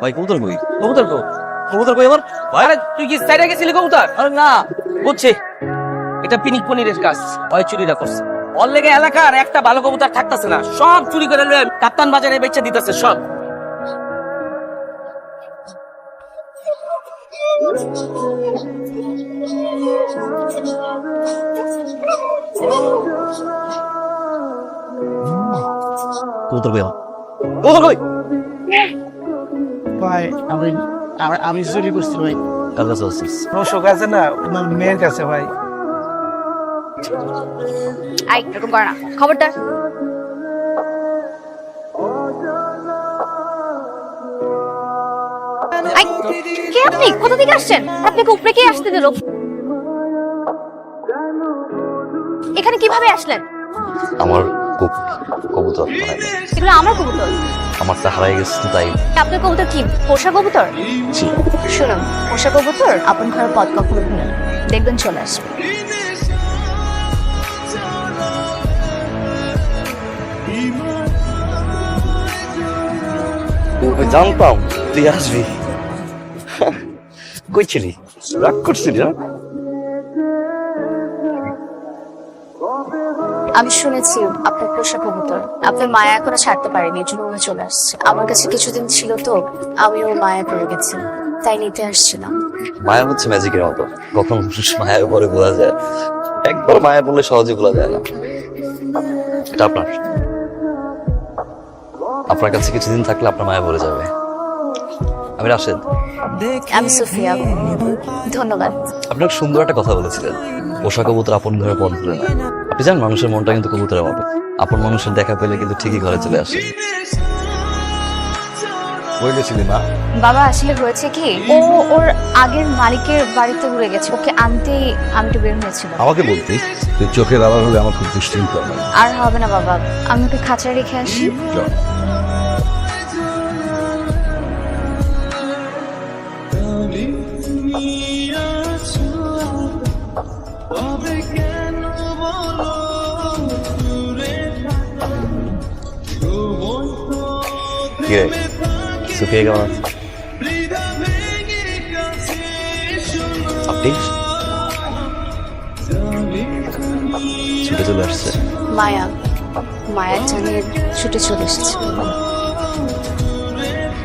ভাই কবুতর কই? কবুতর কো কবুতর কই আমার? ভাই আরে তুই কি সাইডে গেছিলি কবুতর? আরে না বুঝছি। এটা পিনিক পনিরের কাজ ওই চুরিটা করছে। ওর লেগে এলাকার একটা ভালো কবুতর থাকতেছে না। সব চুরি করে লয়ে কাপ্তান বাজারে বেচে দিতেছে সব। কবুতর কই কবুতর কই ভাই আমি আমি- আমি চুরি করছি ভাই। কার কাছে আছিস অশোক আছে না? মেয়ের কাছে ভাই। আই এরকম করে। না খবরদার কে আপনি? কোথা থেকে আসছেন? আপনাকে উপরে কে আসতে দিল? এখানে কীভাবে আসলেন? আমার কব- কবুতর মানে এগুলো আমার কবুতর? আমারটা হারাই গেছে তাই। আপনার কবুতর কি? পোষা কবুতর? জি। শুনুন পোষা কবুতর আপন ঘরের পথ কখনো ভুলে দেখবেন চলে আসবে। জানতাম তুই আসবি। কই ছিলি? রাগ করছিলি না? আমি শুনেছি আপনার পোষা কবুতর আপনার মায়া এখনও ছাড়তে পারেনি জন্য উনি চলে আসছে। আমার কাছে কিছুদিন ছিল তো আমিও মায়া পড়ে গেছি। তাই নিতে আসছিলাম। মায়া হচ্ছে ম্যাজিকের মতো। কখন মায়ের উপরে বোঝা যায় একবার মায়া বললে সহজে ভোলা যায় না। এটা আপনার। আপনার কাছে কিছুদিন থাকলে আপনার মায়া বলে যাবে। আমি রাশেদ। আমি সুফিয়া ধন্যবাদ। আপনি খুব সুন্দর একটা কথা বলেছিলেন। পোষা কবুতর আপন ঘরে পথ ধরে না আপনি জানেন মানুষের মনটা কিন্তু কবুতরের মতো। আপন মানুষের দেখা পেলে কিন্তু ঠিকই ঘরে চলে আসে। হয়ে গেছিলি মা? বাবা আসলে হয়েছে কি ও ওর আগের মালিকের বাড়িতে ঘুরে গেছে। ওকে আনতে আমি একটু বের হয়েছিল আমাকে বলতি তুই চোখের আড়াল হলে আমার খুব দুশ্চিন্তা হয়। আর হবে না বাবা আমি ওকে খাঁচায় রেখে আসি। চল। কি রে কেমন আছে আপনি? ছুটে চলে আসছে। মায়া মায়ার জানিয়ে ছুটে চলে এসেছে।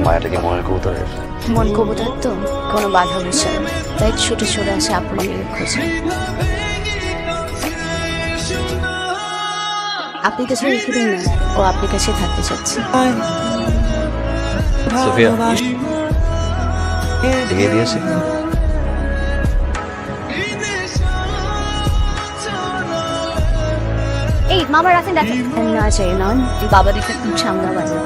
মায়াটাকে মনের কবুতরের। মন কবুতর তো কোনো বাধা বিষয় তাই ছুটে চলে আসে আপনার খোঁজে। আপনি কাছে রেখে দিন না। ও আপনার কাছে থাকতে চাচ্ছে। সোফিয়া এগিয়ে দিয়েছে। এই মামা রাখেন রাখেন না চাই নন বাবা দেখে খুব সামনা বাজে।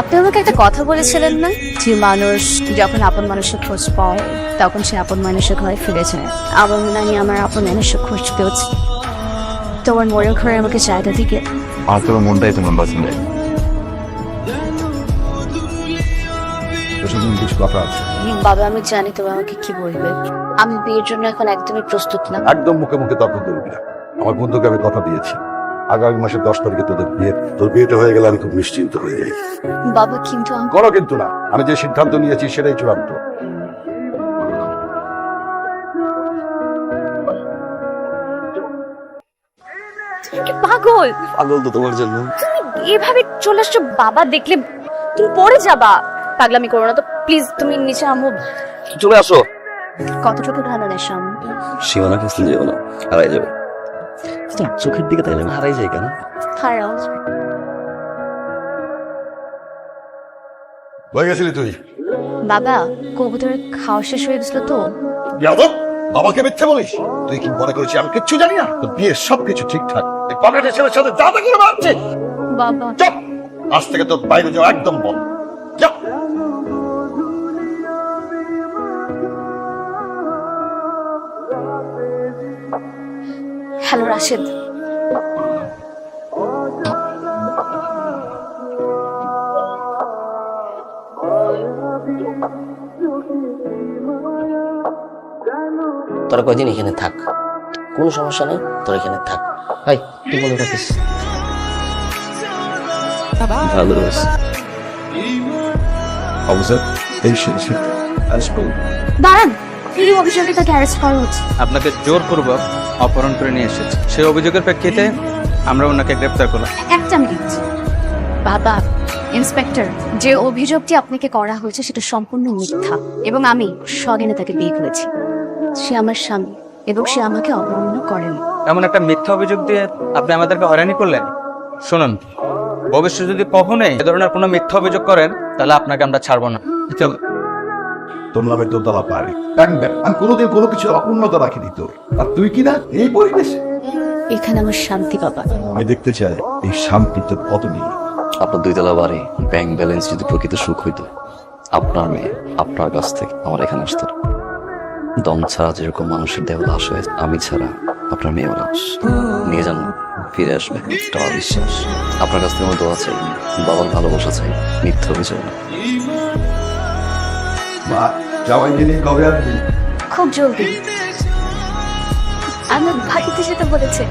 আপনি আমাকে একটা কথা বলেছিলেন না? যে মানুষ যখন আপন মানুষের খোঁজ পায় তখন সে আপন মানুষের ঘরে ফিরে যায়। আমার মনে হয় আমি আমার আপন মানুষের খোঁজ পেয়েছি। তোমার মনের ঘরে আমাকে জায়গা দিকে। আমার তোর মনটাই তোমার পছন্দ সাথে কিছু কথা আছে। বাবা আমি জানি তুমি আমাকে কি বলবে। আমি বিয়ের জন্য এখন একদমই প্রস্তুত না। একদম মুখে মুখে তর্ক করবি না। আমার বন্ধুকে আমি কথা দিয়েছি। আগামী মাসের দশ তারিখে তোদের বিয়ে তোর বিয়েটা হয়ে গেলে আমি খুব নিশ্চিন্ত হয়ে যাই। বাবা কিন্তু করো কিন্তু না। আমি যে সিদ্ধান্ত নিয়েছি সেটাই চূড়ান্ত। তুমি কি পাগল? পাগল তো তোমার জন্য। এভাবে চলে আসছো বাবা দেখলে তুমি পড়ে যাবা। পাগলামি করো না তো। প্লিজ তুমি নিচে আমো চলে আসো। কতটুকু ভালো নেশাম সীমানা কাছে যেও না হারাই যাবে। আচ্ছা, চোখের দিকে তাইলে হারাই যাই কেন? হারাও। হয়ে গেছিলি তুই? বাবা কবুতরের খাওয়া শেষ হয়ে গেছিল তো। যাদব বাবাকে মিথ্যে বলিস? তুই কি মনে করেছিস আমি কিচ্ছু জানি না? তোর বিয়ের সবকিছু ঠিকঠাক। এই কমিটির ছেলের সাথে তা করে মারছে বাবা। চুপ! আজ থেকে তোর বাইরে যাওয়া একদম বন্ধ। যা হ্যালো রাশেদ। তোরা কয়দিন এখানে থাক? কোনো সমস্যা নেই তোর এখানে থাক। ভাই তুই বলে রাখিস। ভালো অবসর? এই শেষ। দাঁড়ান। এই অভিযোগে তাকে অ্যারেস্ট করা হচ্ছে? আপনাকে জোরপূর্বক অপহরণ করে নিয়ে এসেছে। সেই অভিযোগের প্রেক্ষিতে আমরা ওনাকে গ্রেপ্তার করলাম। একটা মিনিট। বাবা ইন্সপেক্টর যে অভিযোগটি আপনাকে করা হয়েছে সেটা সম্পূর্ণ মিথ্যা এবং আমি সগেনে তাকে বিয়ে করেছি। সে আমার স্বামী এবং সে আমাকে অবমাননা করেন। এমন একটা মিথ্যা অভিযোগ দিয়ে আপনি আমাদেরকে হয়রানি করলেন? শুনুন ভবিষ্যতে যদি কখনোই এ ধরনের কোনো মিথ্যা অভিযোগ করেন তাহলে আপনাকে আমরা ছাড়বো না। তোর নামে দোতলা পারি। আমি কোনোদিন কোনো কিছু অপূর্ণতা রাখিনি তোর। আর তুই কি না এই পরিবেশে? এখানে আমার শান্তি বাবা। আমি দেখতে চাই এই শান্তি তোর কত নেই। আপনার দুইতলা বাড়ি ব্যাংক ব্যালেন্স যদি প্রকৃত সুখ হইতো আপনার মেয়ে আপনার কাছ থেকে আমার এখানে আসতো। দম ছাড়া যেরকম মানুষের দেহ লাশ হয়ে আমি ছাড়া আপনার মেয়েও লাশ। নিয়ে যান ফিরে আসবে। এটা আমার বিশ্বাস। আপনার কাছ থেকে আমার দোয়া চাই বাবার ভালোবাসা চাই মিথ্যা অভিযোগ না। মা যাওয়াই দিনে কবে আসবি খুব জলদি। আমার বাড়িতে যেতে বলেছে